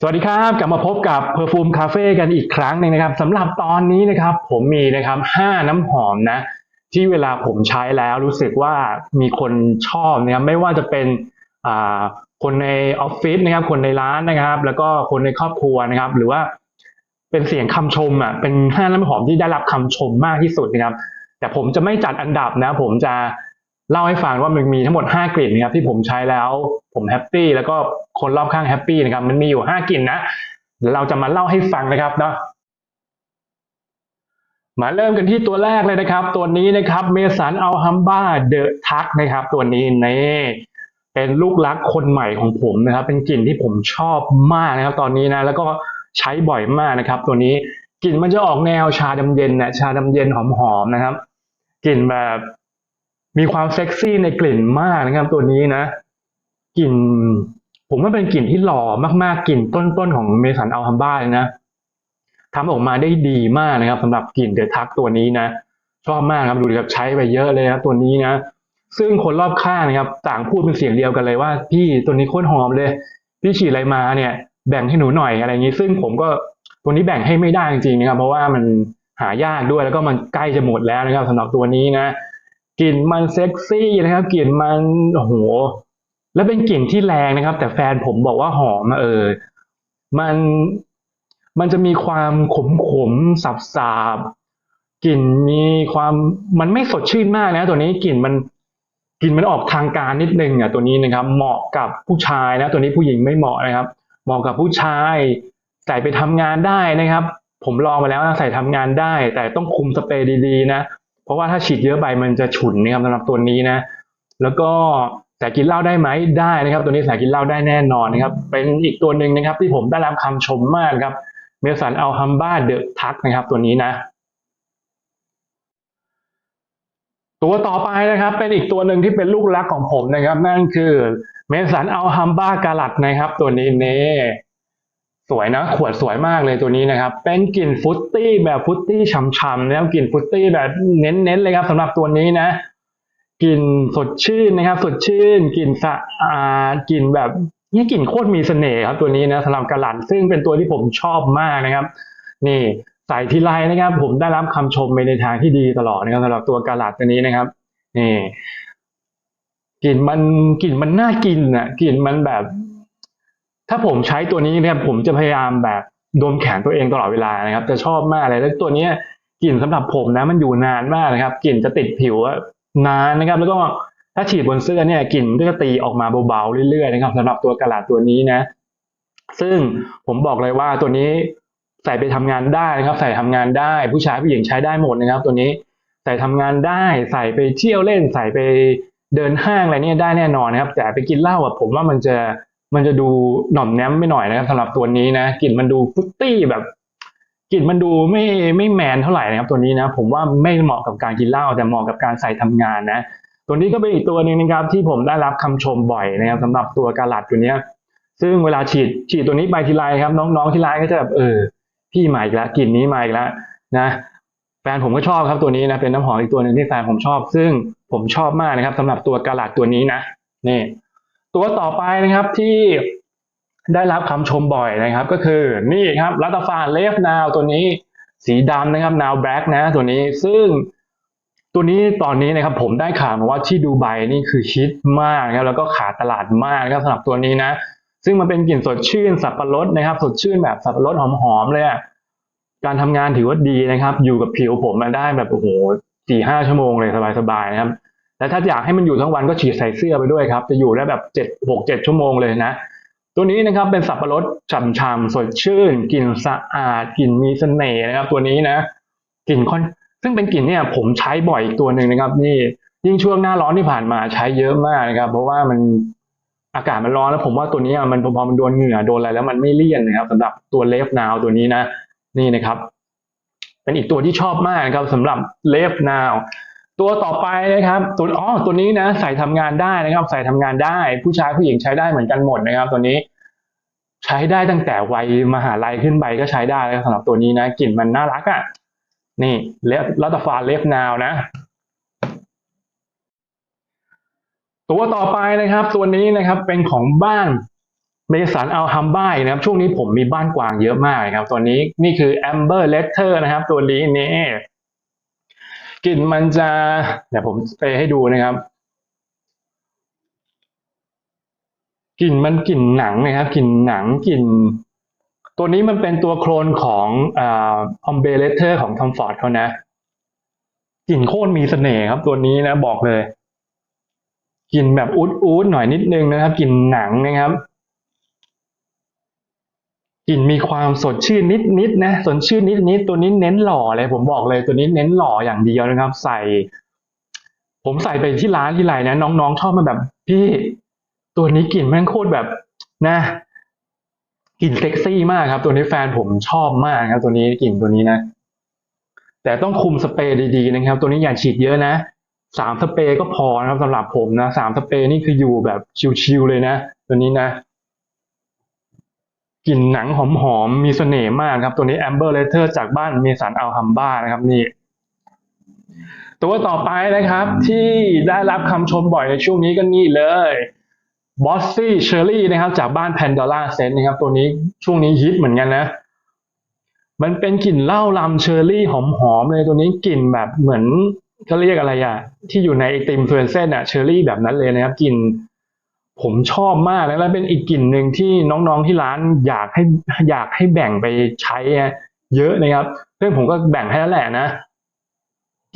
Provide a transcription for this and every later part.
สวัสดีครับ กลับมาพบกับ Perfume Cafe กันอีกครั้งหนึ่งนะครับสำหรับตอนนี้นะครับ ผมมีนะครับห้าน้ำหอมนะ ที่เวลาผมใช้แล้วรู้สึกว่ามีคนชอบนะครับไม่ว่าจะเป็นอ่าคนในออฟฟิศนะครับ คนในร้านนะครับ แล้วก็คนในครอบครัวนะครับ หรือว่าเป็นเสียงคำชมอะเป็นห้าน้ำหอมที่ได้รับคำชมมากที่สุดนะครับ แต่ผมจะไม่จัดอันดับนะ ผมจะ เล่าให้ฟังว่ามันมีทั้งหมด 5 กลิ่นนะครับที่ผมใช้แล้วผมแฮปปี้แล้วก็คนรอบข้างแฮปปี้นะครับมันมีอยู่ 5 กลิ่นนะเดี๋ยวเราจะมาเล่าให้ฟังนะครับเนาะมาเริ่มกันที่ตัวแรกเลยนะครับ ตัวนี้นะครับเมสันอัลฮัมบาเดอะทักนะครับ ตัวนี้นี่เป็นลูกรักคนใหม่ของผมนะครับ เป็นกลิ่นที่ผมชอบมากนะครับ ตอนนี้นะแล้วก็ใช้บ่อยมากนะครับ ตัวนี้กลิ่นมันจะออกแนวชาดำเย็นนะชาดำเย็นหอมๆนะครับกลิ่นแบบ มีความเซ็กซี่ในกลิ่นมากนะครับตัวนี้นะ กลิ่น ผมว่าเป็นกลิ่นที่หล่อมากๆกลิ่นต้นๆของเมสันอัลฮัมบ้าเลยนะทำออกมาได้ดีมากนะครับสำหรับกลิ่นเดอะทักตัวนี้นะ ชอบมากครับดูดิครับใช้ไปเยอะเลยนะตัวนี้นะซึ่งคนรอบข้างนะครับ ต่างพูดเป็นเสียงเดียวกันเลยว่า พี่ตัวนี้โคตรหอมเลย พี่ฉีดอะไรมาเนี่ย แบ่งให้หนูหน่อยอะไรอย่างนี้ ซึ่งผมก็ตัวนี้แบ่งให้ไม่ได้จริงๆนะครับ เพราะว่ามันหายากด้วยแล้วก็มันใกล้จะหมดแล้วนะครับสำหรับตัวนี้นะ กลิ่นมันเซ็กซี่นะครับ กลิ่นมันโอ้โหแล้วเป็นกลิ่นที่แรงนะครับ แต่แฟนผมบอกว่าหอมเออ มันมันจะมีความขมขมสับสาบกลิ่นมีความมันไม่สดชื่นมากนะ ตัวนี้กลิ่นมันกลิ่นมันออกทางการนิดนึงอะตัวนี้นะครับ เหมาะกับผู้ชายนะ ตัวนี้ผู้หญิงไม่เหมาะนะครับ เหมาะกับผู้ชายใส่ไปทำงานได้นะครับ ผมลองมาแล้วนะใส่ทำงานได้ แต่ต้องคุมสเปรย์ดีๆนะ เพราะว่าถ้าฉีดเยอะไปมันจะฉุนนะครับสำหรับตัวนี้นะ แล้วก็ใส่กินเหล้าได้ไหมได้นะครับ ตัวนี้ใส่กินเหล้าได้แน่นอนนะครับ เป็นอีกตัวหนึ่งนะครับ ที่ผมได้รับคำชมมากครับเมสันอัลฮัมบ้าเดอะทักนะครับ ตัวนี้นะ ตัวต่อไปนะครับ เป็นอีกตัวหนึ่งที่เป็นลูกรักของผมนะครับ นั่นคือเมสันอัลฮัมบ้ากาลัดนะครับ ตัวนี้เน่ สวยนะ ขวดสวยมากเลยตัวนี้นะครับ เป็นกลิ่นฟุตตี้แบบฟุตตี้ฉ่ำๆนะครับกลิ่นฟุตตี้แบบเน้นๆเลยครับสำหรับตัวนี้นะกลิ่นสดชื่นนะครับ สดชื่นกลิ่นสะอาดกลิ่นแบบนี่กลิ่นโคตรมีเสน่ห์ครับตัวนี้นะสำหรับกะหล่ำซึ่งเป็นตัวที่ผมชอบมากนะครับ นี่ใส่ทีไรนะครับ ผมได้รับคำชมไปในทางที่ดีตลอดนะครับสำหรับตัวกะหล่ำตัวนี้นะครับ นี่กลิ่นมันกลิ่นมันน่ากินอะกลิ่นมันแบบ ถ้าผมใช้ตัวนี้นะครับผมจะพยายามแบบดมแขนตัวเองตลอดเวลานะครับ จะชอบมากเลยแล้วตัวเนี้ยกลิ่นสำหรับผมนะมันอยู่นานมากนะครับ กลิ่นจะติดผิวนานนะครับ แล้วก็ถ้าฉีดบนเสื้อเนี่ยกลิ่นก็จะตีออกมาเบาๆเรื่อยๆนะครับสำหรับตัวกระดาษตัวนี้นะ ซึ่งผมบอกเลยว่าตัวนี้ใส่ไปทำงานได้นะครับ ใส่ทำงานได้ ผู้ชายผู้หญิงใช้ได้หมดนะครับ ตัวนี้ใส่ทำงานได้ ใส่ไปเที่ยวเล่น ใส่ไปเดินห้างอะไรเนี่ยได้แน่นอนนะครับ แต่ไปกินเหล้าอะผมว่ามันจะ มันจะดูหน่อมแนมไม่หน่อยนะครับสำหรับตัวนี้นะกลิ่นมันดูฟุตตี้แบบกลิ่นมันดูไม่ไม่แมนเท่าไหร่นะครับตัวนี้นะ ผมว่าไม่เหมาะกับการกินเหล้าแต่เหมาะกับการใส่ทำงานนะ ตัวนี้ก็เป็นอีกตัวหนึ่งนะครับ ที่ผมได้รับคำชมบ่อยนะครับสำหรับตัวกาลัดตัวเนี้ย ซึ่งเวลาฉีดฉีดตัวนี้ไปทีไรครับ น้องๆที่ร้านก็จะแบบเออพี่มาอีกแล้วกลิ่นนี้มาอีกแล้วนะแฟนผมก็ชอบครับตัวนี้นะเป็นน้ำหอมอีกตัวหนึ่งที่แฟนผมชอบ ซึ่งผมชอบมากนะครับสำหรับตัวกาลัดตัวนี้นะนี่ ตัวต่อไปนะครับที่ได้รับคำชมบ่อยนะครับ ก็คือนี่ครับรัตฟานเลฟนาวตัวนี้สีดำนะครับนาวแบล็กนะตัวนี้ซึ่งตัวนี้ตอนนี้นะครับผมได้ข่าวมาว่าที่ดูไบนี่คือฮิตมากนะครับแล้วก็ขาดตลาดมากนะครับสำหรับตัวนี้นะ ซึ่งมันเป็นกลิ่นสดชื่นสับปะรดนะครับ สดชื่นแบบสับปะรดหอมๆเลยอะการทำงานถือว่าดีนะครับ อยู่กับผิวผมมาได้แบบโอ้โหสี่ห้าชั่วโมงเลยสบายๆนะครับ แต่ถ้าอยากให้มันอยู่ทั้งวันก็ฉีดใส่เสื้อไปด้วยครับ จะอยู่ได้แบบเจ็ดหกเจ็ดชั่วโมงเลยนะ ตัวนี้นะครับเป็นสับปะรดฉ่ำๆสดชื่นกลิ่นสะอาดกลิ่นมีเสน่ห์นะครับ ตัวนี้นะกลิ่นค่อนซึ่งเป็นกลิ่นเนี่ยผมใช้บ่อยอีกตัวหนึ่งนะครับ นี่ยิ่งช่วงหน้าร้อนที่ผ่านมาใช้เยอะมากนะครับ เพราะว่ามันอากาศมันร้อนแล้วผมว่าตัวนี้มันพอมันโดนเหงื่อโดนอะไรแล้วมันไม่เลี่ยนนะครับสำหรับตัวเลฟนาวตัวนี้นะ นี่นะครับ เป็นอีกตัวที่ชอบมากนะครับสำหรับเลฟนาว ตัวต่อไปนะครับตัวอ๋อตัวนี้นะใส่ทำงานได้นะครับ ใส่ทำงานได้ ผู้ชายผู้หญิงใช้ได้เหมือนกันหมดนะครับ ตัวนี้ใช้ได้ตั้งแต่วัยมหาลัยขึ้นไปก็ใช้ได้แล้วสำหรับตัวนี้นะกลิ่นมันน่ารักอะ่ะนี่เลฟรัตฟาเลฟนาวนะ ตัวต่อไปนะครับ ตัวนี้นะครับเป็นของบ้านเมสันเอัลฮัมบ้านะครับ ช่วงนี้ผมมีบ้านกวางเยอะมากนะครับ ตัวนี้นี่คือ Amber Letter นะครับ ตัวนี้นี่ กลิ่นมันจะเดี๋ยวผมไปให้ดูนะครับกลิ่นมันกลิ่นหนังนะครับกลิ่นหนังกลิ่น ตัวนี้มันเป็นตัวโคลนของออมเบเลเตอร์ของทอมฟอร์ดเขานะกลิ่นโคตรมีเสน่ห์ครับ ตัวนี้นะบอกเลยกลิ่นแบบอุดอุดๆหน่อยนิดนึงนะครับกลิ่นหนังนะครับ กลิ่นมีความสดชื่นนิดนิดๆนะสดชื่นนิดนิดๆตัวนี้เน้นหล่อเลยผมบอกเลยตัวนี้เน้นหล่ออย่างเดียวนะครับ ใส่ ผมใส่ไปที่ร้านที่ไรนะน้องๆชอบมาแบบ พี่ตัวนี้กลิ่นแม่งโคตรแบบนะกลิ่นเซ็กซี่มากครับ ตัวนี้แฟนผมชอบมากครับ ตัวนี้กลิ่นตัวนี้นะ แต่ต้องคุมสเปรย์ดีๆนะครับ ตัวนี้อย่าฉีดเยอะนะสามสเปรย์ก็พอนะครับสำหรับผมนะสามสเปรย์นี่คืออยู่แบบชิวๆเลยนะ ตัวนี้นะ กลิ่นหนังหอมๆมีเสน่ห์มากครับ ตัวนี้ Amber Letter จากบ้านเมสันอัลฮัมบ้านะครับนี่ ตัวต่อไปนะครับ ที่ได้รับคำชมบ่อยในช่วงนี้ก็นี่เลยบอสซี่เชอรี่นะครับ จากบ้าน Pandora s e n t นะครับ ตัวนี้ช่วงนี้ฮิตเหมือนกันนะ มันเป็นกลิ่นเหล้าลำเชอร์รี่หอมๆเลยตัวนี้กลิ่นแบบเหมือนเขาเรียกอะไรอะที่อยู่ในไอติมเฟรนเซนอะเชอร์รี่แบบนั้นเลยนะครับกลิ่น ผมชอบมากแล้วเป็นอีกกลิ่นหนึ่งที่น้องๆที่ร้านอยากให้อยากให้แบ่งไปใช้เยอะนะครับเพื่อนผมก็แบ่งให้แล้วแหละนะ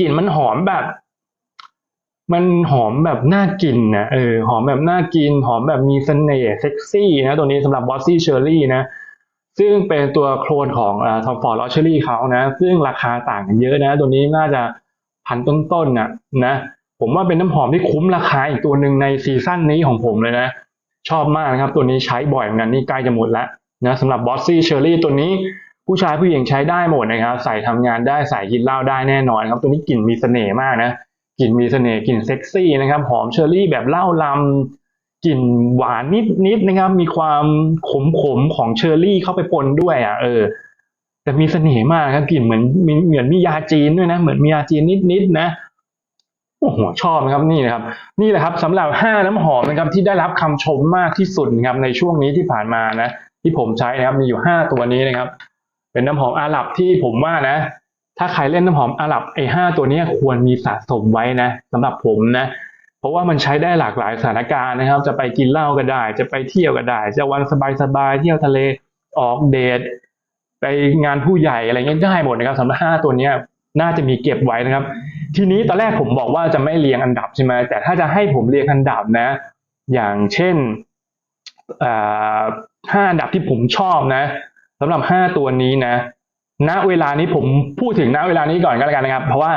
กลิ่นมันหอมแบบ มันหอมแบบน่ากินนะเออหอมแบบน่ากิน หอมแบบมีเสน่ห์เซ็กซี่นะตัวนี้สำหรับบอสซี่เชอร์รี่นะซึ่งเป็นตัวโคลนของทอมฟอร์ดลอเชอรี่เขานะ ซึ่งราคาต่างกันเยอะนะ ตัวนี้น่าจะพันต้นๆน่ะนะ ผมว่าเป็นน้ำหอมที่คุ้มราคาอีกตัวหนึ่งในซีซั่นนี้ของผมเลยนะ ชอบมากนะครับ ตัวนี้ใช้บ่อยเหมือนกันนี่ใกล้จะหมดแล้วนะสำหรับบอสซี่เชอร์รี่ตัวนี้ผู้ชายผู้หญิงใช้ได้หมดนะครับ ใส่ทำงานได้ใส่กินเหล้าได้แน่นอนครับ ตัวนี้กลิ่นมีเสน่ห์มากนะกลิ่นมีเสน่ห์กลิ่นเซ็กซี่นะครับ หอมเชอร์รี่แบบเหล้าลำกลิ่นหวานนิดๆนะครับ มีความขมขมๆของเชอร์รี่เข้าไปปนด้วยอะเออ แต่มีเสน่ห์มากครับกลิ่นเหมือนเหมือนมียาจีนด้วยนะ เหมือนมียาจีนนิดๆนะ โอ้โหชอบนะครับนี่นะครับ นี่แหละครับสำหรับห้าน้ำหอมนะครับที่ได้รับคำชมมากที่สุดนะครับในช่วงนี้ที่ผ่านมานะ ที่ผมใช้นะครับมีอยู่ห้าตัวนี้นะครับ เป็นน้ำหอมอาหรับที่ผมว่านะ ถ้าใครเล่นน้ำหอมอาหรับไอ้ห้าตัวนี้ควรมีสะสมไว้นะสำหรับผมนะเพราะว่ามันใช้ได้หลากหลายสถานการณ์นะครับ จะไปกินเหล้าก็ได้ จะไปเที่ยวก็ได้ จะวันสบายๆ เที่ยวทะเล ออกเดท ไปงานผู้ใหญ่อะไรเงี้ยได้หมดนะครับสำหรับห้าตัวเนี้ย น่าจะมีเก็บไว้นะครับ ทีนี้ตอนแรกผมบอกว่าจะไม่เรียงอันดับใช่ไหมแต่ถ้าจะให้ผมเรียงอันดับนะ อย่างเช่นห้าอันดับที่ผมชอบนะสำหรับห้าตัวนี้นะ ณเวลานี้ผมพูดถึงณเวลานี้ก่อนก็แล้วกันนะครับ เพราะว่า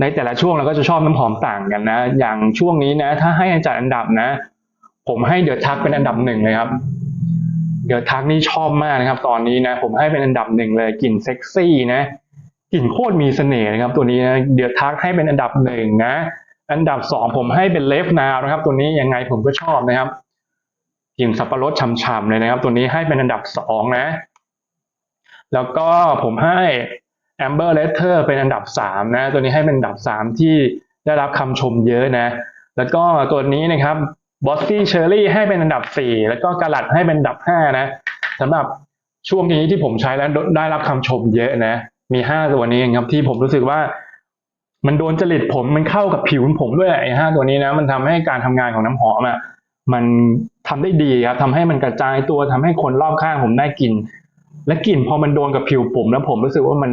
ในแต่ละช่วงเราก็จะชอบน้ำหอมต่างกันนะ อย่างช่วงนี้นะ ถ้าให้จัดอันดับนะ ผมให้เดอะทักเป็นอันดับหนึ่งเลยครับเดอะทักนี่ชอบมากนะครับ ตอนนี้นะ ผมให้เป็นอันดับหนึ่งเลยกลิ่นเซ็กซี่นะ กลิ่นโคตรมีเสน่ห์นะครับ ตัวนี้นะเดอะทักให้เป็นอันดับหนึ่งนะ อันดับสองผมให้เป็นเลฟนาวนะครับ ตัวนี้ยังไงผมก็ชอบนะครับกลิ่นสับปะรดฉ่ำๆเลยนะครับ ตัวนี้ให้เป็นอันดับสองนะ แล้วก็ผมให้ Amber Letter เป็นอันดับสามนะ ตัวนี้ให้เป็นอันดับสามที่ได้รับคำชมเยอะนะ แล้วก็ตัวนี้นะครับ Bossy Cherry ให้เป็นอันดับสี่แล้วก็กาลัดให้เป็นอันดับห้านะสำหรับช่วงนี้ที่ผมใช้แล้วได้รับคำชมเยอะนะ มีห้าตัวนี้เองครับที่ผมรู้สึกว่า มันโดนจริตผมมันเข้ากับผิวผมด้วยไอ้ห้าตัวนี้นะ มันทำให้การทำงานของน้ำหอมอะมันทำได้ดีครับทำให้มันกระจายตัวทำให้คนรอบข้างผมได้กลิ่นและกลิ่นพอมันโดนกับผิวผมแล้วผมรู้สึกว่ามัน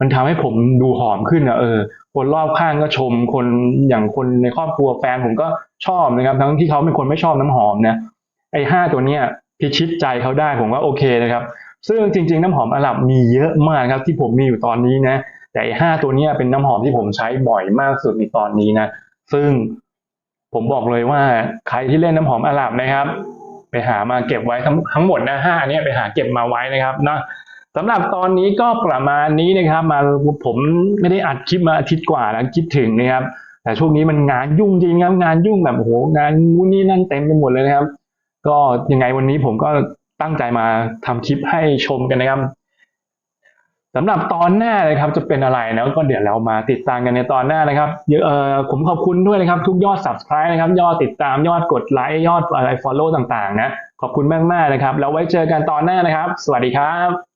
มันทำให้ผมดูหอมขึ้นอะเออคนรอบข้างก็ชมคนอย่างคนในครอบครัวแฟนผมก็ชอบนะครับ ทั้งที่เขาเป็นคนไม่ชอบน้ำหอมนะไอ้ห้าตัวเนี้ยพิชิตใจเขาได้ผมว่าโอเคนะครับ ซึ่งจริง ๆ น้ำหอมอาหรับมีเยอะมากครับที่ผมมีอยู่ตอนนี้นะ แต่อ้ห้าตัวนี้เป็นน้ำหอมที่ผมใช้บ่อยมากสุดในตอนนี้นะ ซึ่งผมบอกเลยว่าใครที่เล่นน้ำหอมอาหรับนะครับ ไปหามาเก็บไว้ทั้งทั้งหมดนะห้าเนี่ยไปหาเก็บมาไว้นะครับนะสำหรับตอนนี้ก็ประมาณนี้นะครับ มาผมไม่ได้อัดคลิปมาอาทิตย์กว่าแล้วคิดถึงนะครับ แต่ช่วงนี้มันงานยุ่งจริงครับงานยุ่งแบบโอ้โหงานนู่นนี่นั่นเต็มไปหมดเลยนะครับ ก็ยังไงวันนี้ผมก็ ตั้งใจมาทำคลิปให้ชมกันนะครับสำหรับตอนหน้าเลยครับจะเป็นอะไรนะก็เดี๋ยวเรามาติดตามกันในตอนหน้านะครับเยอะเออผมขอบคุณด้วยนะครับ ทุกยอด subscribe นะครับ ยอดติดตามยอดกดไลค์ยอดอะไร follow ต่างๆ นะ ขอบคุณมากๆนะครับ แล้วไว้เจอกันตอนหน้านะครับ สวัสดีครับ